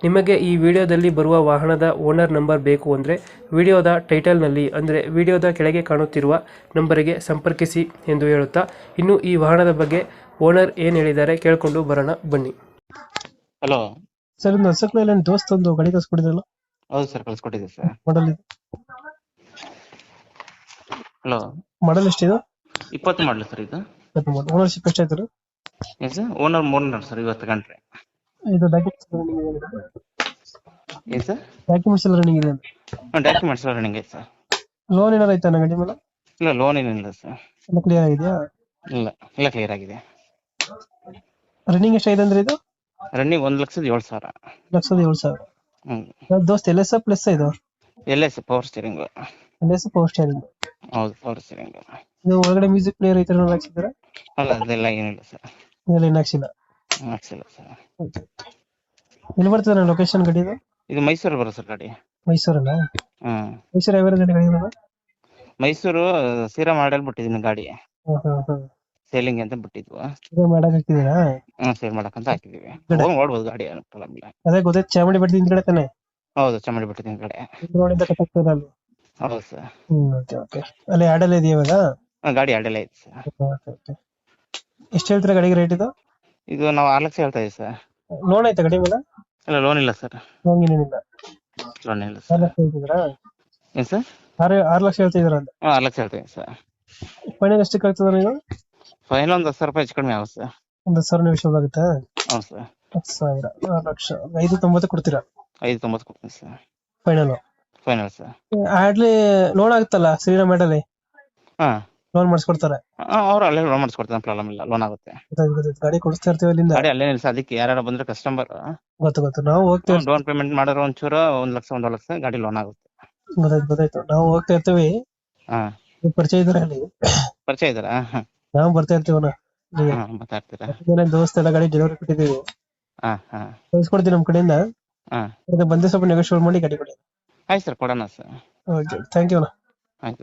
ನಿಮಗೆ ಈ ವಿಡಿಯೋದಲ್ಲಿ ಬರುವ ವಾಹನದ ಓನರ್ ನಂಬರ್ ಬೇಕು ಅಂದರೆ ವಿಡಿಯೋದ ಟೈಟಲ್ನಲ್ಲಿ ಅಂದರೆ ವಿಡಿಯೋದ ಕೆಳಗೆ ಕಾಣುತ್ತಿರುವ ನಂಬರಿಗೆ ಸಂಪರ್ಕಿಸಿ ಎಂದು ಹೇಳುತ್ತಾ ಇನ್ನು ಈ ವಾಹನದ ಬಗ್ಗೆ ಓನರ್ ಏನು ಹೇಳಿದ್ದಾರೆ ಕೇಳಿಕೊಂಡು ಬರೋಣ ಬನ್ನಿ. ಹಲೋ. ಸರ್ ಮೇಲೆ ದೋಸ್ತ್ ಒಂದು ಗಾಡಿ ಕಳ್ಸ್ಕೊಡಿದ್ರಲ್ಲ ಹೌದು ಸರ್ ಕಳ್ಸ್ಕೊಟ್ಟಿದ್ದೆ ಸರ್. Model hello. ಮಾಡಲ್ ಎಷ್ಟಿದೆ? ಇಪ್ಪತ್ತು ಮಾಡಲ್ ಸರ್ ಇದು. ಓನರ್ಶಿಪ್ ಎಷ್ಟಾಯ್ತು ಸರ್ ಓನರ್ ಮೂರ್ನರ್ ಸರ್ ಇವತ್ತು ಗಂಟ್ರೆ ಇದು ಡಾಕ್ಯುಮೆಂಟ್ಸ್ ಏನು ಸರ್? ಡಾಕ್ಯುಮೆಂಟ್ಸ್ ಎಲ್ಲ ರನ್ನಿಂಗ್ ಇದೆ ಡಾಕ್ಯುಮೆಂಟ್ಸ್ ರನ್ನಿಂಗ್ ಐತೆ ಸರ್. ಲೋನ್ ಏನಾರು ಐತಾ ಗಾಡಿ ಮೇಲೆ? ಇಲ್ಲ ಲೋನ್ ಏನಿಲ್ಲ ಸರ್. ಎಲ್ಲ ಕ್ಲಿಯರ್ ಆಗಿದೆಯಾ? ಇಲ್ಲ ಇಲ್ಲ ಕ್ಲಿಯರ್ ಆಗಿದೆ. ರನ್ನಿಂಗ್ ಎಷ್ಟಾಗಿದೆ ಅಂದ್ರೆ ಇದು? ರನ್ನಿಂಗ್ ಒಂದು ಲಕ್ಷದ ಏಳು ಸಾವಿರ. ಲಕ್ಷದ ಏಳು ಸಾವಿರ. ಹ್ಞೂ ದೋಸ್ತ್ ಎಲ್ ಎಸ್ ಪ್ಲಸ್ ಇದು? L S power steering L S power steering ಹೌದು ಪವರ್ ಸ್ಟೀರಿಂಗ್ ಇದು ಒಳಗಡೆ ಮ್ಯೂಸಿಕ್ ಪ್ಲೇಯರ್ ಐತೆ ಹಾಕ್ಸಿದ್ರೆ ಅಲ್ಲ ಅದೆಲ್ಲ ಏನಿಲ್ಲ ಸರ್. ಇದೆಲ್ಲ ಏನು ಹಾಕ್ಸಿಲ್ಲ. ಹಾಕ್ಸಿಲ್ಲ ಸರ್ ಎಲ್ಲಿ ಬರ್ತದೆ ಲೊಕೇಶನ್ ಗಡಿ ಇದು ಇದು ಮೈಸೂರು ಬರೋ ಸರ್ ಗಾಡಿ. ಮೈಸೂರಲ್ಲ? ಹ್ಞೂ ಮೈಸೂರು ಯಾವ ಗಾಡಿ ಗಾಡಿ ಮೈಸೂರು ಸೀರಾ ಮಾಡಲ್ ಬಿಟ್ಟಿದ್ದೀನಿ ಗಾಡಿ. ಹಾಂ ಹಾಂ ಹಾಂ. ಸೇಲಿಂಗ್ ಅಂತ ಬಿಟ್ಟಿದ್ವು. ಇದು ಮಾಡಕ್ ಹಾಕ್ತಿದ್ದೀರಾ ಹ್ಞೂ ಸೇಲ್ ಮಾಡಕ್ಕಂತ ಹಾಕಿದ್ದೀವಿ. ಹಾಕಿದೀವಿ ಹೋಗಿ ನೋಡ್ಬೋದು ಗಾಡಿ ಏನು ಪ್ರಾಬ್ಲಮ್ ಇಲ್ಲ. ಅದೇ ಗೊತ್ತಾಯ್ತು ಚಾಮುಂಡಿ ಬೆಟ್ಟದ ಹಿಂದ್ಗಡೆ ತಾನೆ? ಹೌದು ಚಾಮುಂಡಿ ಬಿಟ್ಟಿದ್ದೀನಿ ಕಡೆ ನೋಡಿಂದ ಕಟ್ಟಾಗ್ತದೆ ಅಲ್ಲಿ. ಹೌದು ಸರ್. ಹ್ಮ್ ಓಕೆ ಓಕೆ ಅಲ್ಲಿ ಆಡಲ್ ಇದೆಯಾ ಇವಾಗ? ಗಾಡಿ ಅಡ್ಡೆಲ್ಲ ಐತೆ ಸರ್. ಓಕೆ ಓಕೆ ಎಷ್ಟು ಹೇಳ್ತೀರಾ ಗಾಡಿಗೆ ರೇಟ್ ಇದು? ಇದು ನಾವು ಆರ್ ಲಕ್ಷ ಹೇಳ್ತಾ ಇದೀವಿ ಸರ್. ಲೋನ್ ಐತೆ ಕಡಿಮೆ ಇಲ್ಲ ಇಲ್ಲ ಲೋನ್ ಇಲ್ಲ ಸರ್. ಲೋನ್ ಏನಿಲ್ಲ? ಲೋನ್ ಇಲ್ಲ ಆರು ಸರ್ ಲಕ್ಷ ಹೇಳ್ತಿದ್ದೀರಾ? ಏನ್ ಸರ್? ಆರು ಆರು ಲಕ್ಷ ಹೇಳ್ತಿದ್ದೀರಾ ಅಂತ? ಆರ್ ಆರು ಲಕ್ಷ ಹೇಳ್ತೀವಿ ಸರ್. ಫೈನಲ್ ಎಷ್ಟು ಆಗ್ತದೆ ನೀವು? ಫೈನಲ್ ಒಂದು ಹತ್ತು ಸಾವಿರ ರೂಪಾಯಿ ಹೆಚ್ಚು ಕಡಿಮೆ ಆಗುತ್ತೆ ಸರ್. ಒಂದು ಹತ್ತು ಸಾವಿರ ನಿಮಿಷ ಆಗುತ್ತೆ? ಹ್ಞೂ ಸರ್. ಹತ್ತು ಸಾವಿರ ಆರು ಲಕ್ಷ. ಐದು ತೊಂಬತ್ತು ಕೊಡ್ತೀರಾ? ಐದು ತೊಂಬತ್ತು ಕೊಡ್ತೀನಿ sir. Final final sir. ಆಡ್ಲಿ loan ಆಗುತ್ತಲ್ಲ ಶ್ರೀರಾಮ್ ಆಡಲ್ಲಿ ಹಾ. ಲೋನ್ ಮಾಡಿಸ್ಕೊಡ್ತಾರೆ. ಅವ್ರು ಅಲ್ಲೇ ಲೋನ್ ಮಾಡಿಸ್ಕೊಡ್ತಾರೆ ಪ್ರಾಬ್ಲಮ್ ಇಲ್ಲ ಲೋನ್ ಆಗುತ್ತೆ. ಗಾಡಿ ಕೊಡಿಸ್ತಾ ಇರ್ತೀವಿ ಅಲ್ಲಿಂದ. ಗಾಡಿ ಅಲ್ಲೇ ನಿಲ್ಸ ಅದಕ್ಕೆ ಯಾರು ಬಂದ್ರೆ ಕಸ್ಟಮರ್ ಗೊತ್ತು ಗೊತ್ತು. ನಾವು ಹೋಗ್ತೀವಿ ಲೋನ್ ಡೌನ್ ಪೇಮೆಂಟ್ ಮಾಡಿರೋ ಒಂಚೂರು ಒಂದ್ ಲಕ್ಷ ಒಂದ್ ಲಕ್ಷ ಗಾಡಿ ಲೋನ್ ಆಗುತ್ತೆ. ಗೊತ್ತಾಯ್ತು ಗೊತ್ತಾಯ್ತು. ನಾವು ಹೋಗ್ತಾ ಇರ್ತೀವಿ. ಹಾ. ಪರಿಚಯ ಇದ್ರ ಅಲ್ಲಿ? ಪರಿಚಯ ಇದ್ರ ನಾವು ಬರ್ತಾ ಇರ್ತೀವಿ ಮಾತಾಡ್ತೀರಾ? ದೋಸ್ತ ಎಲ್ಲ ಗಾಡಿ ಡೆಲಿವರಿ ಕೊಟ್ಟಿದ್ದೀವಿ. ಹಾ ಹಾ. ಕಳ್ಸ್ಕೊಡ್ತೀವಿ ನಮ್ಮ ಕಡೆಯಿಂದ. ಹಾ. ಸ್ವಲ್ಪ ನೆಗೋಶಿಯೇಟ್ ಮಾಡಿ ಗಾಡಿ ಕೊಡಿ. ಆಯ್ತು ಸರ್ ಕೊಡೋಣ ಸರ್. ಓಕೆ ಥ್ಯಾಂಕ್ ಯು ಅಣ್ಣ. ಆಯ್ತು.